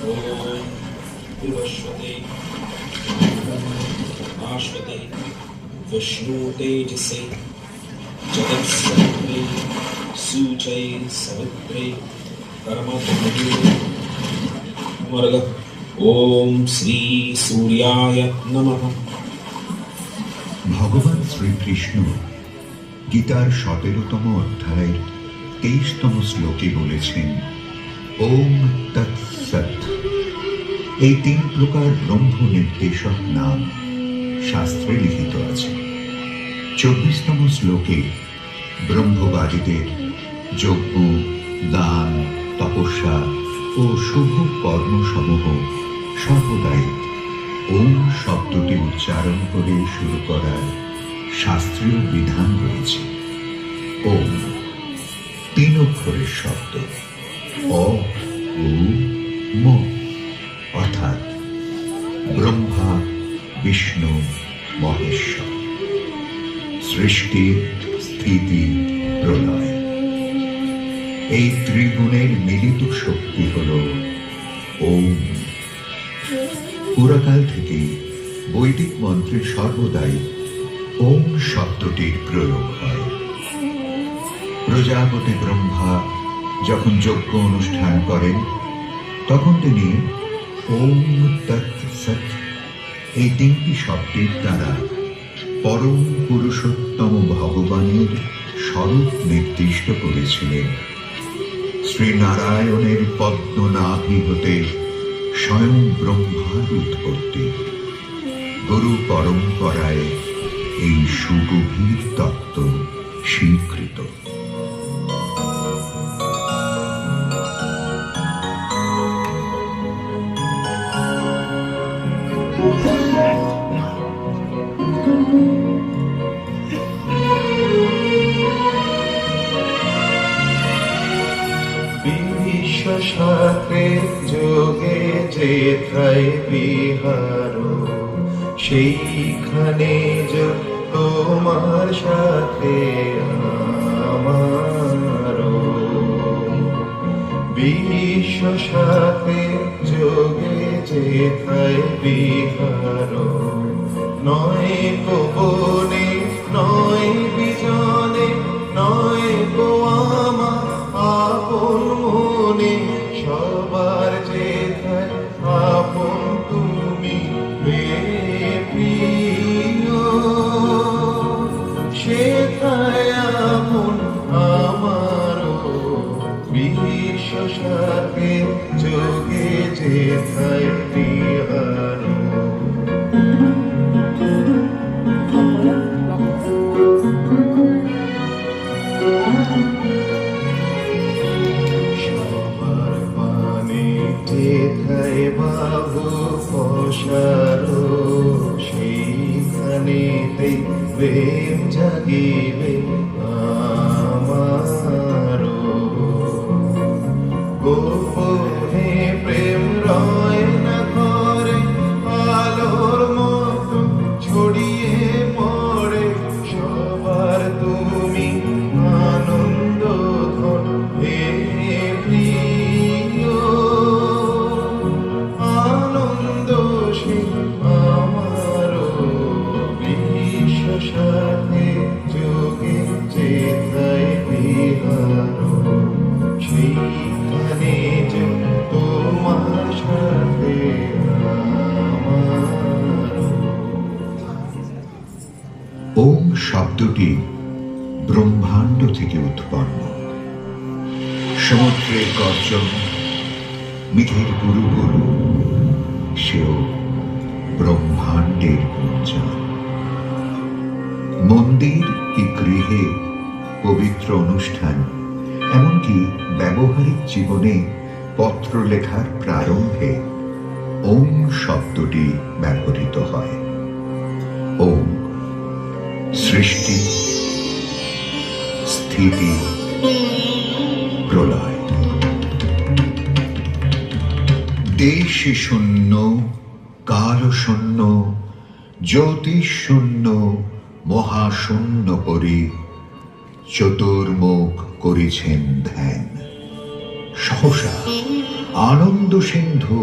ॐ विवस्वते आश्वते विष्णुतेजसे जगत्सत्त्वे सूचये सवित्रे कर्मभूते वर्ग ॐ श्रीसूर्याय नमः ভগবান শ্রীকৃষ্ণ গীতার সতেরোতম অধ্যায়ের তেইশতম শ্লোকে বলেছেন ওম তৎসৎ এই তিন প্রকার ব্রহ্ম নির্দেশক নাম শাস্ত্রে লিখিত আছে। চব্বিশতম শ্লোকে ব্রহ্মবাদীদের যজ্ঞ, দান, তপস্যা ও শুভ কর্মসমূহ সর্বদাই ওম শব্দটি উচ্চারণ করে শুরু করার শাস্ত্রীয় বিধান রয়েছে। ওম তিন অক্ষরের শব্দ। অ ম অর্থাৎ ব্রহ্মা, বিষ্ণু, মহেশ্বর। সৃষ্টি স্থিতি প্রলয়। এই ত্রিগুণের মিলিত শক্তি হল ওম। পুরাকাল থেকে বৈদিক মন্ত্রে সর্বদাই ওম শব্দটির প্রয়োগ হয়। প্রজাপতি ব্রহ্মা যখন যজ্ঞ অনুষ্ঠান করেন, তখন তিনি ওম তৎ সৎ, এই তিনটি শব্দের দ্বারা পরম পুরুষোত্তম ভগবানের স্বরূপ নির্দিষ্ট করেছিলেন। শ্রীনারায়ণের পদ্মনাভি হতে স্বয়ং ব্রহ্মার উৎপত্তি গুরু পরম্পরায় এই সুগভীর তত্ত্ব স্বীকৃত। বিশ্বসাথে যোগে যেথায় বিহার সেইখানে তোমার সাথে আমার। বিশ্বসাথে যোগে যেথায় বিহার নয় কবনে যোগে যেথায় বিহার সবার পানে যেথায় বাবু পশারো সেইখানেতে প্রেম জাগিবে ব্রহ্মাণ্ড থেকে উৎপন্ন। সমুদ্রের গর্জন, মিথের গুরু গুরু সেও ব্রহ্মাণ্ডের গুঞ্জন। মন্দির কি গৃহে পবিত্র অনুষ্ঠান, এমনকি ব্যবহারিক জীবনে পত্র লেখার প্রারম্ভে ওম শব্দটি ব্যবহৃত হয়। ওম সৃষ্টি স্থিতি প্রলয়। দেশ শূন্য কাল শূন্য জ্যোতিষ শূন্য মহাশূন্য করে, চতুর্মুখ করেছেন ধ্যান। সহসা আনন্দ সিন্ধু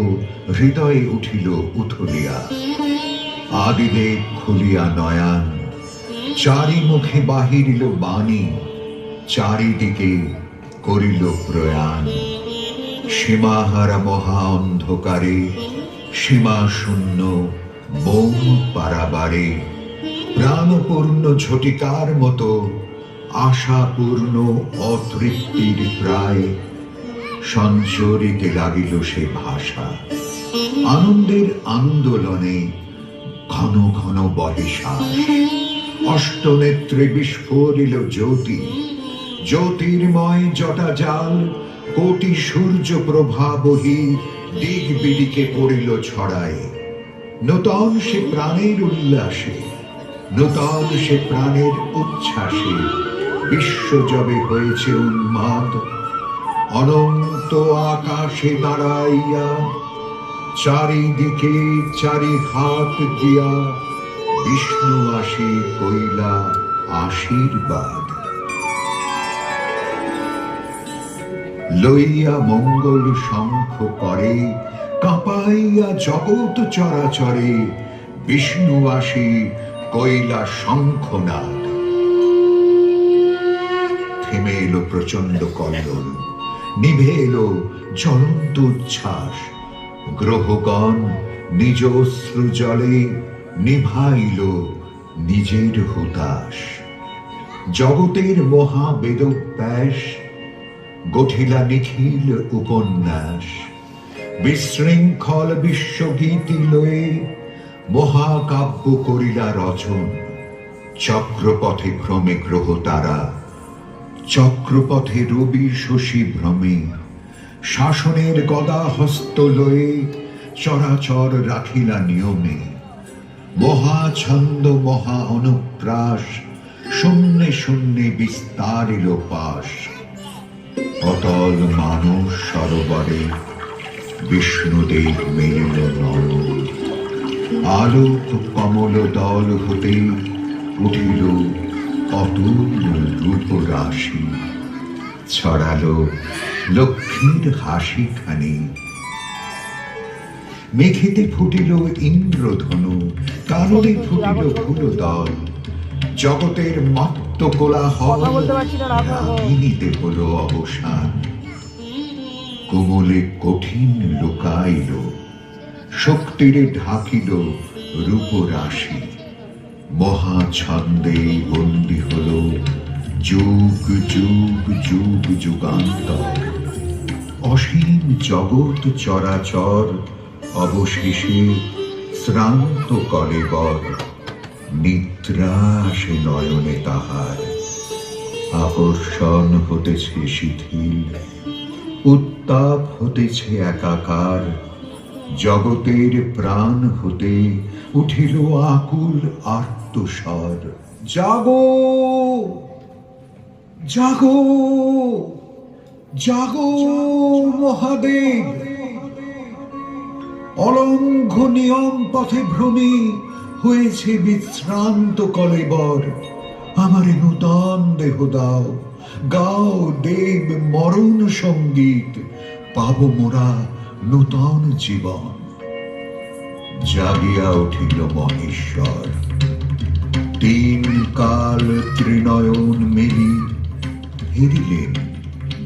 হৃদয়ে উঠিল উথলিয়া। আদিলে খুলিয়া নয়ান চারি মুখে বাহিরিল বাণী। চারিদিকে করিল প্রয়াণ। সীমাহারা মহা অন্ধকারে সীমা শূন্য বৌম পারাবারে। প্রাণপূর্ণ ঝটিকার মতো, আশাপূর্ণ অতৃপ্তির প্রায় সঞ্চরিতে লাগিল সে ভাষা। আনন্দের আন্দোলনে ঘন ঘন বহে শ্বাস অষ্টনেত্রে বিস্ফোরিল জ্যোতি জ্যোতির্ময় জটা জাল, কোটি সূর্য প্রভা বহি দিক বিদিকে পড়িল ছড়ায় নূতন সে প্রাণের উল্লাসে, নূতন সে প্রাণের উচ্ছ্বাসে বিশ্ব জবে হয়েছে উন্মাদ। অনন্ত আকাশে দাঁড়াইয়া চারিদিকে চারি হাত দিয়া বিষ্ণু আসি কইলা, আশীর্বাদ। লইয়া মঙ্গল শঙ্খ করে, কাঁপাইয়া জগৎ চরাচরে বিষ্ণু আসি কইলা শঙ্খনাদ থেমে এলো প্রচণ্ড কল্লোল নিভে এলো জ্বলন্ত উচ্ছ্বাস, গ্রহগণ নিজ অশ্রু জলে নিভাইল নিজের হুতাশ। জগতের মহা বেদব্যাস গঠিলা নিখিল উপন্যাস। বিশৃঙ্খল বিশ্বগীতি লয়ে মহাকাব্য করিলা রচন। চক্রপথে ভ্রমে গ্রহ তারা। চক্রপথে রবি শশী ভ্রমে। শাসনের গদা হস্ত লয়ে চরাচর রাখিলা নিয়মে। মহা ছন্দ মহা অনুপ্রাস, শূন্যে শূন্যে বিস্তারিল পাশ অতল মানস সরোবরে বিষ্ণুদেব মেলিল নয়ন আলোক কমল দল হতে উঠিল অতুল রূপ রাশি ছড়ালো লক্ষ্মীর হাসি খানি মেঘেতে ফুটিল ইন্দ্রধনু কাননে ফুটিল ফুল দল জগতের মত্ত রাগিনীতে হলো অবসান। কোমলে কঠিন লুকাইল শক্তিরে ঢাকিল রূপরাশি। মহা ছন্দে বন্দি হল যুগ যুগ যুগ যুগান্তর। অসীম জগৎ চরাচর অবশেষে শ্রান্ত কলেবর নিদ্রা আসে নয়নে তাহার। আকর্ষণ হতেছে শিথিল, উত্তাপ হতেছে একাকার। জগতের প্রাণ হতে উঠিল আকুল আর্তস্বর জাগো! জাগো! জাগো মহাদেব! অলঙ্ঘ নিয়ম পথে ভ্রমে হয়েছে বিশ্রান্ত কলেবর। আমারে নূতন দেহ দাও। গাও দেব মরণ সংগীত। পাব মোরা নূতন জীবন। জাগিয়া উঠিল মহেশ্বর। তিন কাল ত্রিনয়ন মেলি হেরিলেন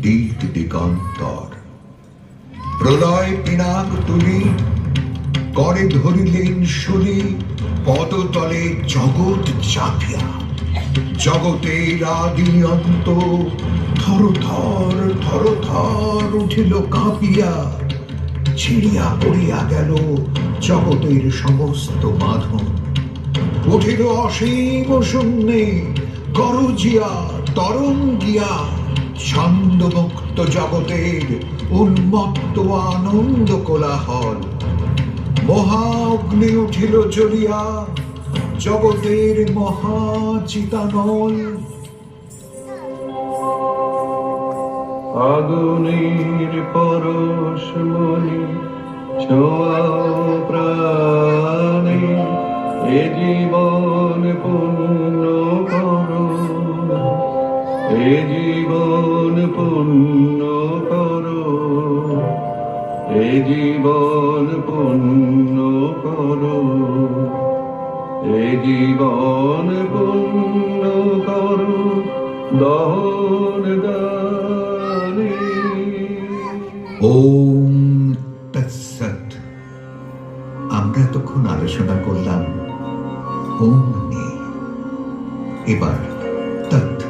দিক দিগন্তর। প্রলয় পিনাক তুলি করে ধরিলেন শুলি পদতলে জগৎ চাপিয়া। জগতের আদি অন্ত থর থর উঠিল কাঁপিয়া। ছিড়িয়া পড়িয়া গেল জগতের সমস্ত বাঁধন। উঠিল অসীম শূন্যে, গরজিয়া, তরঙ্গিয়া। ছন্দমুক্ত জগতের উন্মত্ত আনন্দ কোলাহল মহা অগ্নি উঠিল চলিয়া জগতের মহা চিতানল। আগুনের পরশ মনি ছোয়া প্রাণে এ ওম তৎসৎ। আমরা এতক্ষণ আলোচনা করলাম, ওম নিয়ে এবার তৎ।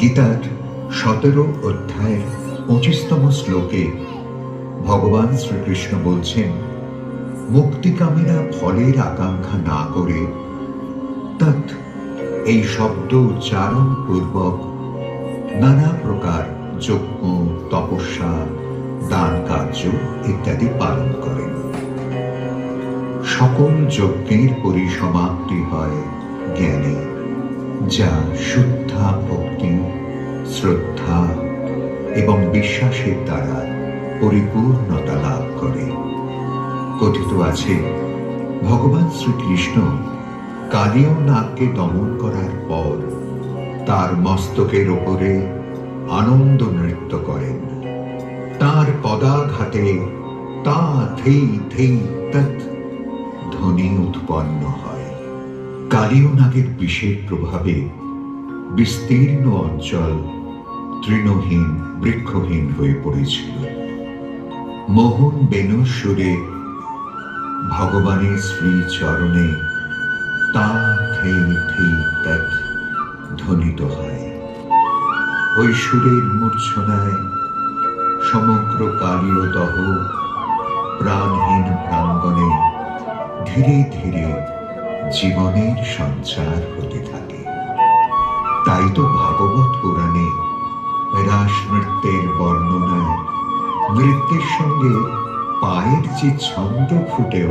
গীতার সতেরো অধ্যায়ের পঁচিশতম শ্লোকে ভগবান শ্রীকৃষ্ণ বলছেন, মুক্তিকামীরা ফলের আকাঙ্ক্ষা না করে, তৎ এই শব্দ উচ্চারণ পূর্বক নানা প্রকার যজ্ঞ, তপস্যা দান কার্য ইত্যাদি পালন করেন সকল যজ্ঞের পরিসমাপ্তি হয় জ্ঞানে, যা শুদ্ধা ভক্তি, শ্রদ্ধা এবং বিশ্বাসের দ্বারা পরিপূর্ণতা লাভ করে। কথিত আছে, ভগবান শ্রীকৃষ্ণ কালীয় নাগকে দমন করার পর তার মস্তকের ওপরে আনন্দ নৃত্য করেন। তার পদাঘাতে তা থেই থেই তৎ ধ্বনি উৎপন্ন হয়। কালীয় নাগের বিষের প্রভাবে বিস্তীর্ণ অঞ্চল তৃণহীন, বৃক্ষহীন হয়ে পড়েছিল। মোহন বেণুর সুরে ভগবানের শ্রীচরণে তা থেই থেই তৎ ধ্বনিত হয়। সুরের মূর্ছনায় সমগ্র কালীয় দহ প্রাণহীন প্রাঙ্গণে ধীরে ধীরে জীবনের সঞ্চার হতে থাকে। তাই তো ভাগবত পুরাণে রাস নৃত্যের বর্ণনায় নৃত্যের সঙ্গে পায়ের যে ছন্দ ফুটে